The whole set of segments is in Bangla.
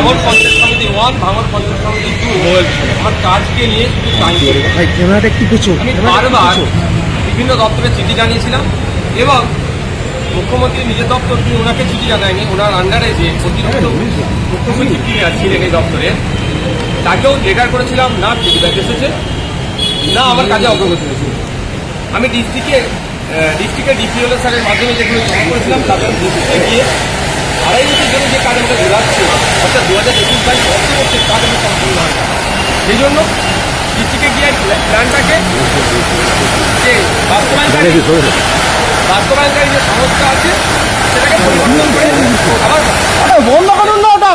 ভাঙর পঞ্চায়েত সমিতি ওয়ান ভাঙর পঞ্চায়েত সমিতি টু আমার কাজকে নিয়ে শুধু ভাই ক্যামেরাটা একটু কিছু আমি বারবার বিভিন্ন দপ্তরে চিঠি জানিয়েছিলাম এবং মুখ্যমন্ত্রী নিজের দপ্তর তিনি ওনাকে চিঠি জানায়নি ওনার আন্ডারে যে অতিরিক্ত মুখ্যমন্ত্রী সচিব তিনি ছিলেন এই দপ্তরে তাকেও লেটার করেছিলাম না ফিডব্যাক এসেছে? না আমার কাজে অগ্রগতি হয়েছে। আমি ডিস্ট্রিক্টে ডিস্ট্রিক্টের ডিপিএল স্যারের মাধ্যমে যেগুলো জমা করেছিলাম তাদের ডিস্ট্রিক্টে গিয়ে আড়াই বছর জন্য যে কাজ আমাদের ঘোরাচ্ছে অর্থাৎ দু হাজার একুশ বাইশ অর্থবর্ষের কাজ আমি সম্পূর্ণ হয় না। সেই জন্য ডিস্ট্রিক্টে গিয়ে প্ল্যানটাকে যে বাস্তবায়নকারী বাস্তবায়নকারী যে সংস্থা আছে সেটাকে পরিবর্তন করে আবার বন্ধ করুন না ওটা।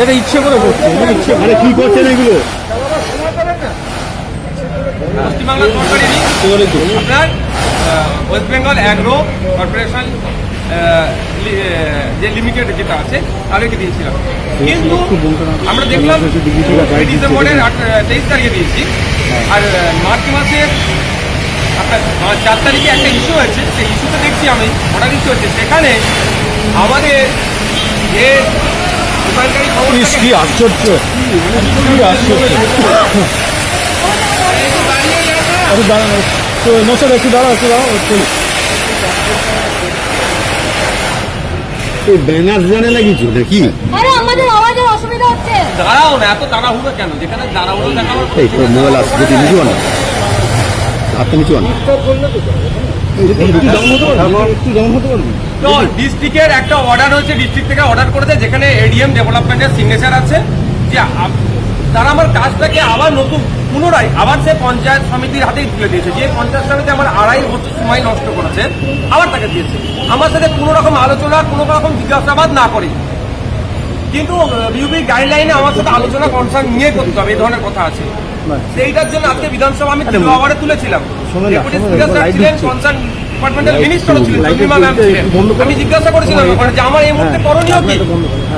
এটা ইচ্ছে করে করছে এটা ইচ্ছে আরে কি করছেন এগুলো? পশ্চিমবাংলা সরকারেরই আপনার ওয়েস্ট বেঙ্গল অ্যাগ্রো কর্পোরেশন যে লিমিটেড যেটা আছে তাদেরকে দিয়েছিলাম। কিন্তু আমরা দেখলাম ডিসেম্বরের আট তেইশ তারিখে দিয়েছি। আর মার্চ মাসের আপনার চার তারিখে একটা ইস্যু হয়েছে। সেই ইস্যুটা দেখছি আমি অর্ডার ইস্যু হচ্ছে। সেখানে আমাদের যে সরকারি ইস, কি আশ্চর্য। কি আশ্চর্য। দাঁড়ানো তো মশাই একটু দাঁড়াও একটু দাঁড়াও একটু এই ব্যানার জানে লাগিয়েছো নাকি? আরে আমাদের আওয়াজের অসুবিধা হচ্ছে। দাঁড়াও না এত তাড়াহুড়ো কেন? যেখানে দাঁড়াহুড়ো দেখাবার এই তোর মোবাইল আসছে যদি নিচু আনা হাতটা নিচু আনা একটু ডাউন হতে পারবি? একটু ডাউন হতে পারবি? তো ডিস্ট্রিক্টের একটা অর্ডার হয়েছে ডিস্ট্রিক্ট থেকে অর্ডার করেছে যেখানে এডিএম ডেভেলপমেন্টের সিগনেচার আছে। যে আপ- তারা আমার কাজটাকে আবার নতুন পুনরায় আবার সে পঞ্চায়েত সমিতির হাতেই তুলে দিয়েছে। যে পঞ্চায়েত সমিতি আমার আড়াই বছর সময় নষ্ট করেছে আবার তাকে দিয়েছে। আমার সাথে কোনো রকম আলোচনা কোনো রকম জিজ্ঞাসাবাদ না করে। কিন্তু বিউবি গাইডলাইনে আমার সাথে আলোচনা কনসার্ন নিয়ে করতে হবে এই ধরনের কথা আছে। সেইটার জন্য আজকে বিধানসভা আমি আওয়ারে তুলেছিলাম। কনসার্ন ডিপার্টমেন্টাল মিনিস্টারও ছিলেন চন্দ্রিমা ম্যাম ছিলেন। আমি জিজ্ঞাসা করেছিলাম ওখানে যে আমার এই মুহূর্তে করণীয় কি।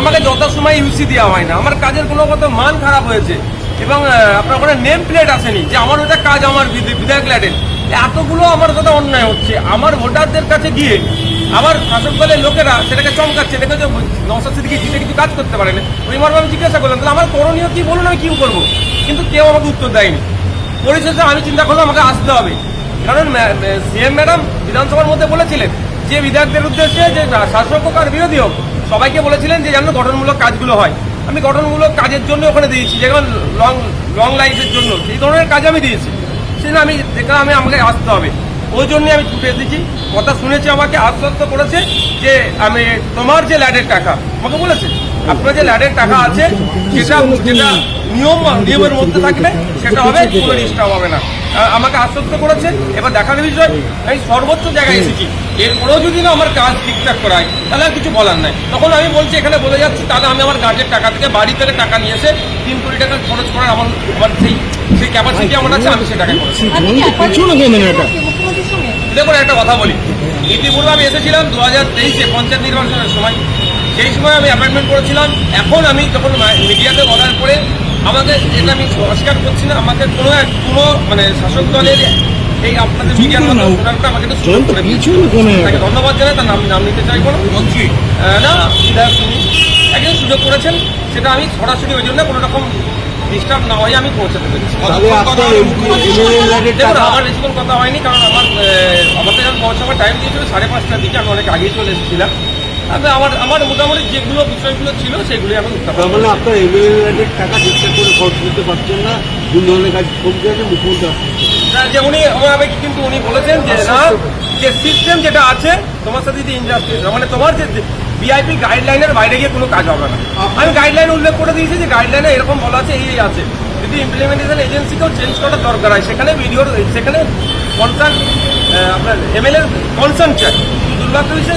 আমাকে যত সময় ইউসি দেওয়া হয় না আমার কাজের গুণগত মান খারাপ হয়েছে। এবং আপনার ওখানে নেম প্লেট আসেনি যে আমার ওটা কাজ আমার বিধ- বিধায়ক ল্যাডের। এতগুলো আমার সাথে অন্যায় হচ্ছে। আমার ভোটারদের কাছে গিয়ে আবার শাসক দলের লোকেরা সেটাকে চমকাচ্ছে। দেখে যে নওসাদ সিদ্দিকি জিতে কিছু কাজ করতে পারেনি। ওই মর্মে আমি জিজ্ঞাসা করলাম, তাহলে আমার করণীয় কি বলুন, আমি কি করব? কিন্তু কেউ আমাকে উত্তর দেয়নি। পরিশেষে আমি চিন্তা করলাম, আমাকে আসতে হবে। কারণ সিএম ম্যাডাম বিধানসভার মধ্যে বলেছিলেন যে, বিধায়কদের উদ্দেশ্যে যে শাসক হোক আর বিরোধী হোক, সবাইকে বলেছিলেন যে, যেন গঠনমূলক কাজগুলো হয়। আমি গঠনমূলক কাজের জন্য ওখানে দিয়েছি যেমন লং লং লাইফের জন্য। সেই ধরনের কাজ আমি দিয়েছি। সেজন্য আমি দেখলাম আমি আমাকে আসতে হবে। ওই জন্যে আমি ছুটে এসেছি। কথা শুনেছি আমাকে, আশ্বস্ত করেছে যে আমি তোমার যে ল্যাডের টাকা, আমাকে বলেছে, আপনার যে ল্যাডের টাকা আছে, সেটা যেটা নিয়ম নিয়মের মধ্যে থাকবে সেটা হবে কোনো ডিস্টার্ব হবে না। আমাকে আশ্বস্ত করেছেন এবার দেখার বিষয় আমি সর্বোচ্চ জায়গায় এসেছি। এরপরেও যদি না আমার কাজ ঠিকঠাক করায় তাহলে আর কিছু বলার নাই। তখন আমি বলছি এখানে বলে যাচ্ছি তাহলে আমি আমার গার্জের টাকা থেকে বাড়ি থেকে টাকা নিয়ে এসে তিন কোটি টাকা খরচ করার আমার আমার সেই সেই ক্যাপাসিটি আমার আছে আমি সে টাকা করছি আপনি কি পেছনে ক্যামেরাটা মুখ্যমন্ত্রীর সঙ্গে? দেখুন একটা কথা বলি। ইতিপূর্বে আমি এসেছিলাম দু হাজার তেইশে পঞ্চায়েত নির্বাচনের সময়। সেই সময় আমি অ্যাপয়েন্টমেন্ট করেছিলাম। এখন আমি যখন মিডিয়াতে বলার পরে আমাকে এটা আমি অস্বীকার করছি না। আমাকে কোনো এক কোনো মানে শাসক দলের এই আপনাদের মিডিয়ার মাধ্যমে শোনার পরে আমাকে একটু সুযোগ করে দিয়েছে। তাকে ধন্যবাদ জানাই তার নাম নাম নিতে চাইব না। মন্ত্রী। না বিধায়ক তিনি একজন সুযোগ করেছেন সেটা আমি সরাসরি ওই জন্য কোনো রকম ডিস্টার্ব না হয়ে আমি পৌঁছাতে পেরেছি। দেখুন আমার বেশিক্ষণ কথা হয়নি কারণ আমার আহ, আমাকে যখন পৌঁছাবার টাইম দিয়েছিল সাড়ে পাঁচটার দিকে আমি অনেক আগেই চলে এসেছিলাম। তবে আমার আমার মোটামুটি যেগুলো বিষয়গুলো ছিল সেগুলি আমি তার মানে আপনার এমএলএ টাকা ঠিকঠাক করে খরচ করতে পারছেন না দুই কাজ কমতে আছে মুখ্যমন্ত্রী যে উনি আমাকে কিন্তু উনি বলেছেন যে না যে সিস্টেম যেটা আছে তোমার সাথে ইনজাস্টিস মানে তোমার যে গাইডলাইনের বাইরে গিয়ে কোনো কাজ হবে না। আমি গাইডলাইন উল্লেখ করে দিয়েছি যে গাইডলাইনে এরকম বলা আছে এই আছে। যদি ইমপ্লিমেন্টেশন এজেন্সিকেও চেঞ্জ করার দরকার হয় সেখানে ভিডিওর সেখানে কনসার্ন আপনার এমএলএ কনসার্ন চাই।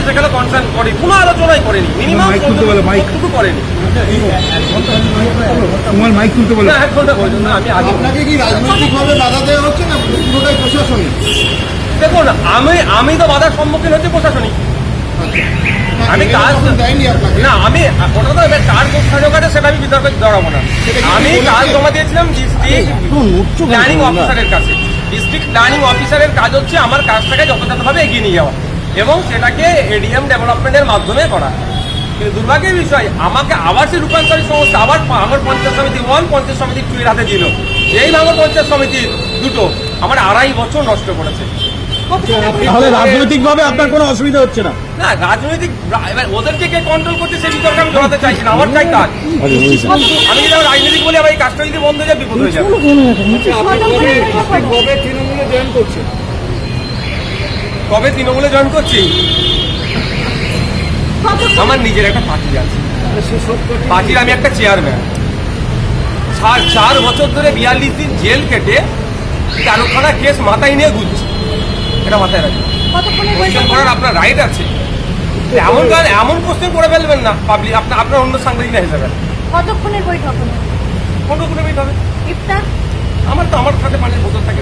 সেখানে কনসার্ন করে কোনো আলোচনাই করেনি। মিনিমাম করেনি। তোমার মাইক তুলতে বলো। না আমি আগে আপনাকে কি রাজনৈতিকভাবে বাধা দেওয়া হচ্ছে না পুরোটাই প্রশাসনিক? দেখুন আমি আমি তো বাধার সম্মুখীন হচ্ছি প্রশাসনিক। আমি কাজ না আমি ওটা তো এবার কার কোথায় আছে সেটা আমি বিতর্কে জড়াবো না। আমি কাজ জমা দিয়েছিলাম ডিস্ট্রিক্ট প্ল্যানিং অফিসারের কাছে। ডিস্ট্রিক্ট প্ল্যানিং অফিসারের কাজ হচ্ছে আমার কাজটাকে যথাযথভাবে এগিয়ে নিয়ে যাওয়া। এবং সেটাকে এডিএম ডেভেলপমেন্টের মাধ্যমে করা। কিন্তু দুর্ভাগ্যের বিষয় আমাকে আবার সে রূপান্তরিত সংস্থা আবার আমার পঞ্চায়েত সমিতি ওয়ান পঞ্চায়েত সমিতি টু এর হাতে দিল। এই ভাঙর পঞ্চায়েত সমিতি দুটো আমার আড়াই বছর নষ্ট করেছে। তাহলে রাজনৈতিক ভাবে আপনার কোনো অসুবিধা হচ্ছে না? না রাজনৈতিক ওদেরকে কে কন্ট্রোল সেই বিতর্কে আমি জড়াতে চাইছি না। আমার চাই কাজ। আমি যদি আমার রাজনৈতিক বলি আবার এই কাজটা যদি বন্ধ হয়ে যায় বিপদ হয়ে যাবে। আচ্ছা, তৃণমূলে জয়েন কবে তৃণমূলে জয়েন করছি? আমার নিজের একটা পার্টি আছে। পার্টির আমি একটা চেয়ারম্যান চার চার বছর ধরে বিয়াল্লিশ দিন জেল কেটে তেরোখানা কেস মাথায় নিয়ে ঘুরছি। এটা মাথায় রাখি কতক্ষণের কোয়েশ্চেন করার আপনার রাইট আছে। এমন কাজ এমন কোশ্চেন করে ফেলবেন না পাবলিক আপনার আপনার অন্য সাংবাদিক না হিসাবে। কতক্ষণের বৈঠক ফটো করে হবে। ইফতার? আমার তো আমার সাথে পানির বোতল থাকে।